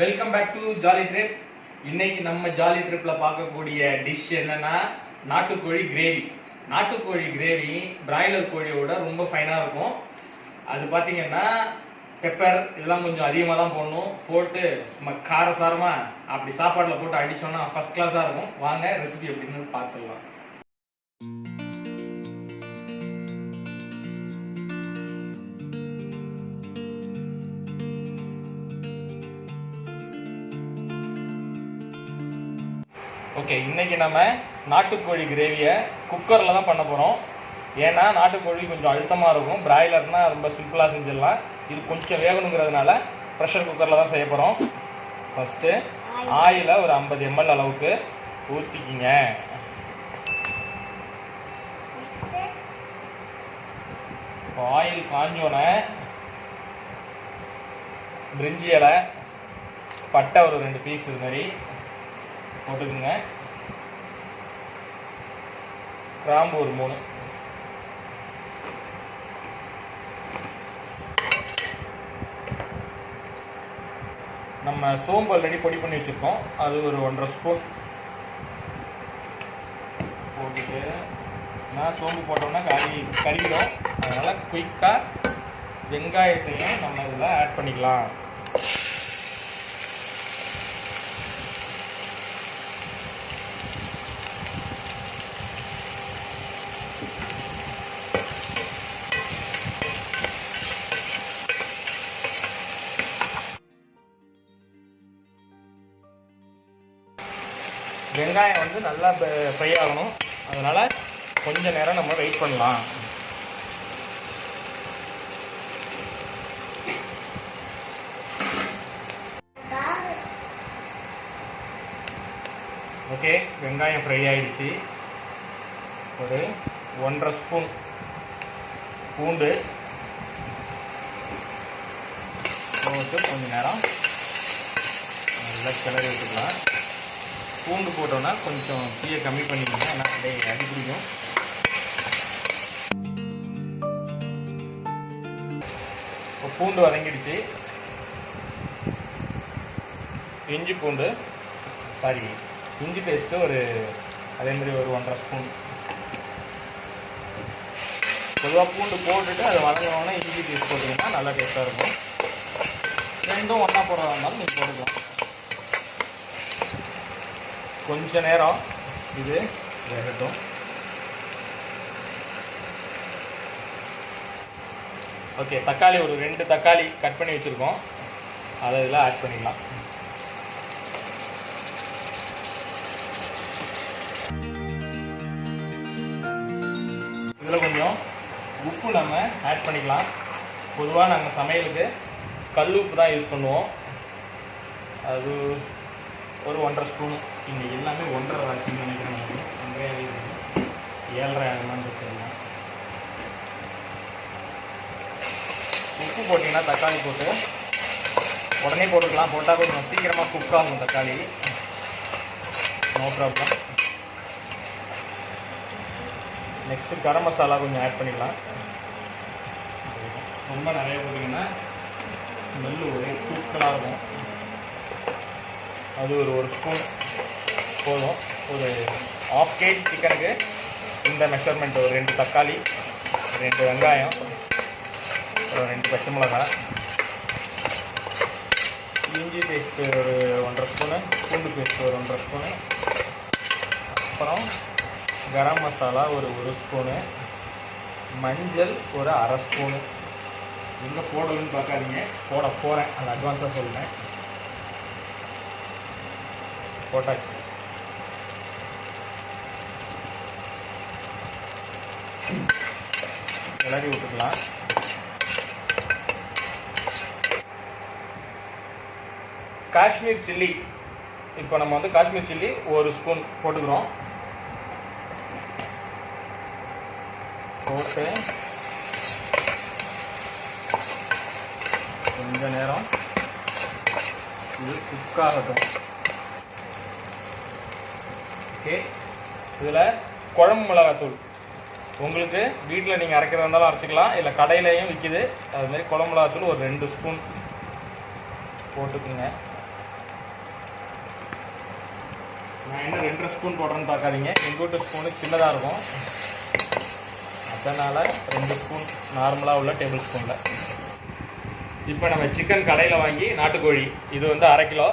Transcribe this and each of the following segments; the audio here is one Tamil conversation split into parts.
Welcome back to jolly trip இன்னைக்கு நம்ம ஜாலி ட்ரிப்ல பார்க்கக்கூடிய டிஷ் என்னன்னா நாட்டுக்கோழி கிரேவி நாட்டுக்கோழி கிரேவி பிராய்லர் கோழியோட ரொம்ப ஃபைனாக இருக்கும். அது பார்த்தீங்கன்னா பெப்பர் இதெல்லாம் கொஞ்சம் அதிகமாக தான் போடணும். போட்டு சும்மா காரசாரமாக அப்படி சாப்பாட்டில் போட்டு அடிச்சோன்னா ஃபர்ஸ்ட் கிளாஸாக இருக்கும். வாங்க ரெசிபி எப்படின்னு பார்த்துடலாம். ஓகே இன்னைக்கு நம்ம நாட்டுக்கோழி கிரேவியை குக்கரில் தான் பண்ண போகிறோம் ஏன்னா நாட்டுக்கோழி கொஞ்சம் அழுத்தமாக இருக்கும். பிராய்லர்னா ரொம்ப சிம்பிளாக செஞ்சிடலாம். இது கொஞ்சம் வேகணுங்கிறதுனால ப்ரெஷர் குக்கரில் தான் செய்ய போகிறோம் ஃபஸ்ட்டு ஆயிலை. ஒரு ஐம்பது எம்எல் அளவுக்கு ஊற்றிக்கிங்க ஆயில் காஞ்சோன்னே பிரிஞ்சி இலை பட்டை ஒரு ரெண்டு பீஸ் இது மாதிரி போட்டுக்குங்க. கிராம்பு ஒரு மூணு. நம்ம சோம்பு ஆல்ரெடி பொடி பண்ணி வச்சுருக்கோம். அது ஒரு ஒன்றரை ஸ்பூன் போட்டுட்டு நான் சோம்பு போட்டோம்னா கறி கறிக்கிறோம் அதனால் குயிக்காக வெங்காயத்தையும் நம்ம இதில் ஆட் பண்ணிக்கலாம். வெங்காயம் வந்து நல்லா ஃப்ரை ஆகணும். அதனால் கொஞ்சம் நேரம் நம்ம வெயிட் பண்ணலாம். ஓகே வெங்காயம் ஃப்ரை ஆகிடுச்சு ஒரு ஒன்றரை ஸ்பூன் பூண்டு. போட்டு கொஞ்சம் நேரம் நல்லா கிளறி விட்டுக்கலாம். பூண்டு போட்டோன்னா கொஞ்சம் தீயை கம்மி பண்ணிக்கோங்க ஏன்னா அப்படியே அடி பிடிக்கும். இப்போ பூண்டு வதங்கிடுச்சு. இஞ்சி பூண்டு சாரி இஞ்சி பேஸ்ட்டு ஒரு அதே மாதிரி ஒரு ஒன்றரை ஸ்பூன் பொதுவாக பூண்டு போட்டுட்டு அதை வதங்கினோன்னா இஞ்சி பேஸ்ட் போட்டிங்கன்னா நல்லா டேஸ்ட்டாக இருக்கும். ரெண்டும் ஒன்றா போடுறதா இருந்தாலும் நீங்கள் போட்டுக்கலாம். கொஞ்ச நேரம் இது வேகட்டும். ஓகே தக்காளி ஒரு ரெண்டு தக்காளி கட் பண்ணி வச்சுருக்கோம். அதை இதில் ஆட் பண்ணிடலாம் இதில் கொஞ்சம் உப்பு நம்ம ஆட் பண்ணிக்கலாம். பொதுவாக நாங்கள் சமையலுக்கு கல் உப்பு தான் யூஸ் பண்ணுவோம். அது ஒரு ஒன்றரை ஸ்பூன் இங்கே எல்லாமே ஒன்றரை ராசின்னு நினைக்கிறேன் நான். ஏழரை ஆகலான்னு சொல்லலாம் உப்பு போட்டிங்கன்னா தக்காளி போட்டு உடனே போட்டுக்கலாம். போட்டால் கொஞ்சம் சீக்கிரமாக குக் ஆகும் தக்காளி. No problem next garam masala கொஞ்சம் ஆட் பண்ணிக்கலாம். ரொம்ப நிறைய போட்டிங்கன்னா ஸ்மெல்லு ஒரே தூக்கலாக இருக்கும். அது ஒரு ஒரு ஸ்பூன் போதும். ஒரு ஆஃப் கேஜ் சிக்கனுக்கு இந்த மெஷர்மெண்ட் ஒரு ரெண்டு தக்காளி ரெண்டு வெங்காயம் ஒரு ரெண்டு பச்சை மிளகாய் இஞ்சி பேஸ்ட்டு ஒரு ஒன்றரை ஸ்பூனு பூண்டு பேஸ்ட்டு ஒரு ஒன்றரை ஸ்பூனு அப்புறம் கரம் மசாலா ஒரு ஒரு ஸ்பூனு மஞ்சள் ஒரு அரை ஸ்பூனு எங்கே போடணும்னு பார்க்காதீங்க. போட போகிறேன் அது அட்வான்ஸாக சொல்கிறேன் போட்டாச்சு. கிளறி விட்டுக்கலாம். காஷ்மீர் சில்லி. இப்போ நம்ம வந்து காஷ்மீர் சில்லி ஒரு ஸ்பூன் போட்டுக்கிறோம். போட்டு கொஞ்ச நேரம் இது குக் ஆகட்டும். ஓகே இதில் குழம்பு மிளகாத்தூள். உங்களுக்கு வீட்டில் நீங்கள் அரைக்கிறதா இருந்தாலும் அரைச்சிக்கலாம். இல்லை கடையிலையும் விற்கிது அதுமாரி குழம்புலாத்தூள் ஒரு ரெண்டு ஸ்பூன் போட்டுக்குங்க. நான் இன்னும் ரெண்டரை ஸ்பூன் போடுறேன்னு பார்க்காதீங்க. எங்கள் வீட்டு ஸ்பூனு சின்னதாக இருக்கும். அதனால் ரெண்டு ஸ்பூன் நார்மலாக உள்ள டேபிள் ஸ்பூனில் இப்போ நம்ம சிக்கன் கடையில் வாங்கி நாட்டுக்கோழி. இது வந்து அரை கிலோ.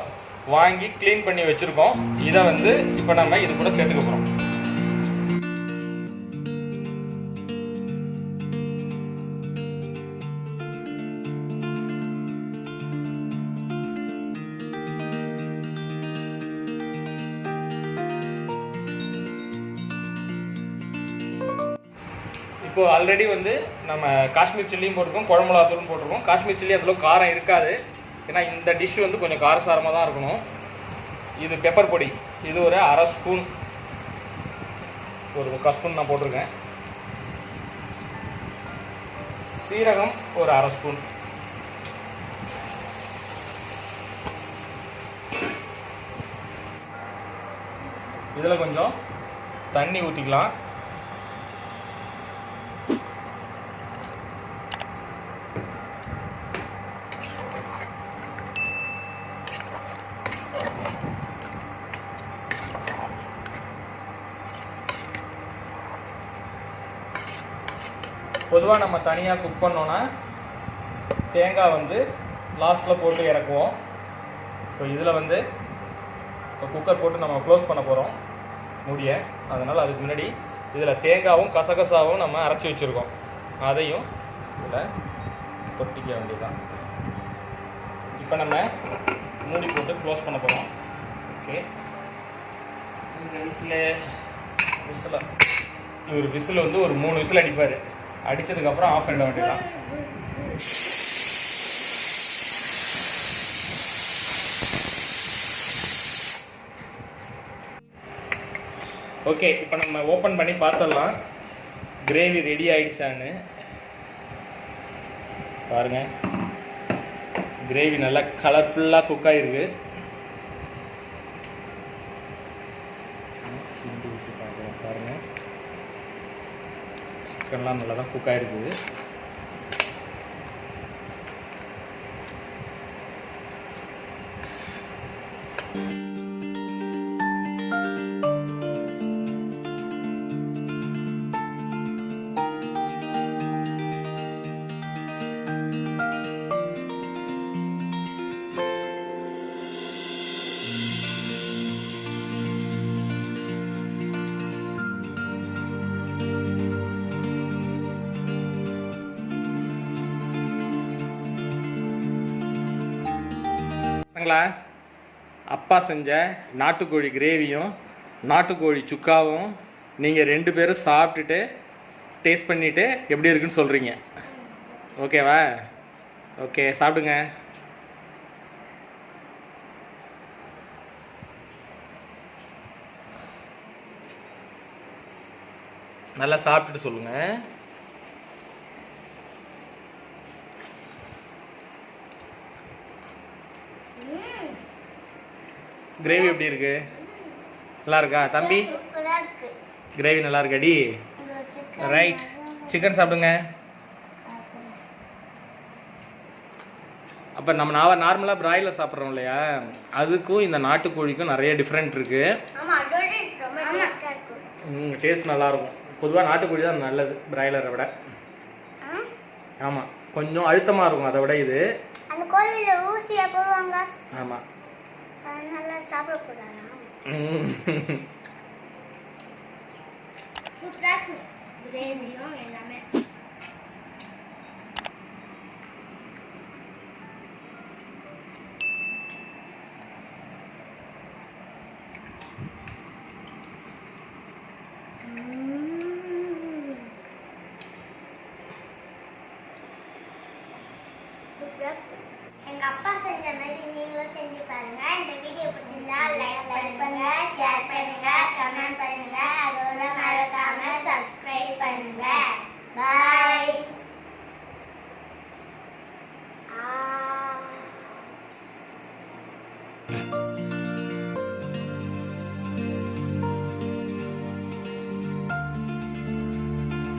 வாங்கி க்ளீன் பண்ணி வச்சுருக்கோம். இதை வந்து இப்போ நம்ம இது கூட சேர்த்துக்க போகிறோம் இப்போது ஆல்ரெடி வந்து நம்ம காஷ்மீர் சில்லியும் போட்டிருக்கோம் குழம்புலா தூளும் போட்டிருக்கோம். காஷ்மீர் சில்லி அதில் காரம் இருக்காது. ஏன்னா இந்த டிஷ் வந்து கொஞ்சம் காரசாரமாக தான் இருக்கணும். இது பெப்பர் பொடி. இது ஒரு அரை ஸ்பூன் ஒரு முக்கால் ஸ்பூன் நான் போட்டிருக்கேன். சீரகம் ஒரு அரை ஸ்பூன் இதில் கொஞ்சம் தண்ணி ஊற்றிக்கலாம் பொதுவாக நம்ம தனியாக குக் பண்ணோன்னா தேங்காய் வந்து லாஸ்ட்டில் போட்டு இறக்குவோம். இப்போ இதில் வந்து இப்போ குக்கர் போட்டு நம்ம க்ளோஸ் பண்ண போகிறோம் முடிய. அதனால் அதுக்கு முன்னாடி இதில் தேங்காவும் கசகசாவும் நம்ம அரைச்சி வச்சுருக்கோம். அதையும் இதில் கொட்டிக்க வேண்டியதுதான். இப்போ நம்ம மூடி போட்டு க்ளோஸ் பண்ண போகிறோம் ஓகே இந்த விசில் விசில் இவர் விசில் வந்து ஒரு மூணு விசில் அடிப்பார். அடிச்சதுக்கப்புறம் ஆஃப் பண்ண வேண்டியதான் ஓகே இப்போ நம்ம ஓப்பன் பண்ணி பார்த்துடலாம். கிரேவி ரெடி ஆயிடுச்சான்னு. பாருங்க. கிரேவி நல்லா கலர்ஃபுல்லாக குக் ஆகிருக்கு சிக்கன்லாம் நல்லா தான் குக் ஆகிருக்குது பசங்களா அப்பா செஞ்ச நாட்டுக்கோழி கிரேவியும் நாட்டுக்கோழி சுக்காவும் நீங்கள் ரெண்டு பேரும் சாப்பிட்டுட்டு டேஸ்ட் பண்ணிவிட்டு எப்படி இருக்குன்னு சொல்கிறீங்க ஓகேவா? ஓகே சாப்பிடுங்க. நல்லா சாப்பிட்டுட்டு சொல்லுங்கள் கிரேவி எப்படி இருக்கு? நல்லா இருக்கா தம்பி? கிரேவி நல்லா இருக்காடி ரைட் சிக்கன் சாப்பிடுங்க. அப்போ நம்ம நாவ நார்மலாக பிராய்லர் சாப்பிட்றோம் இல்லையா? அதுக்கும் இந்த நாட்டுக்கோழிக்கும் நிறைய டிஃப்ரெண்ட் இருக்கு. ஆமா அதோட ரொம்ப டேஸ்டா இருக்கு டேஸ்ட் நல்லா இருக்கும். பொதுவாக நாட்டுக்கோழி தான் நல்லது பிராய்லரை விட? ஆமாம் கொஞ்சம் அழுத்தமாக இருக்கும் அதை விட இது. ஆமாம் அதனால சாப்பிடக்கூடாதா சூப்பரா இருக்கு. கிரேவியும் எல்லாமே.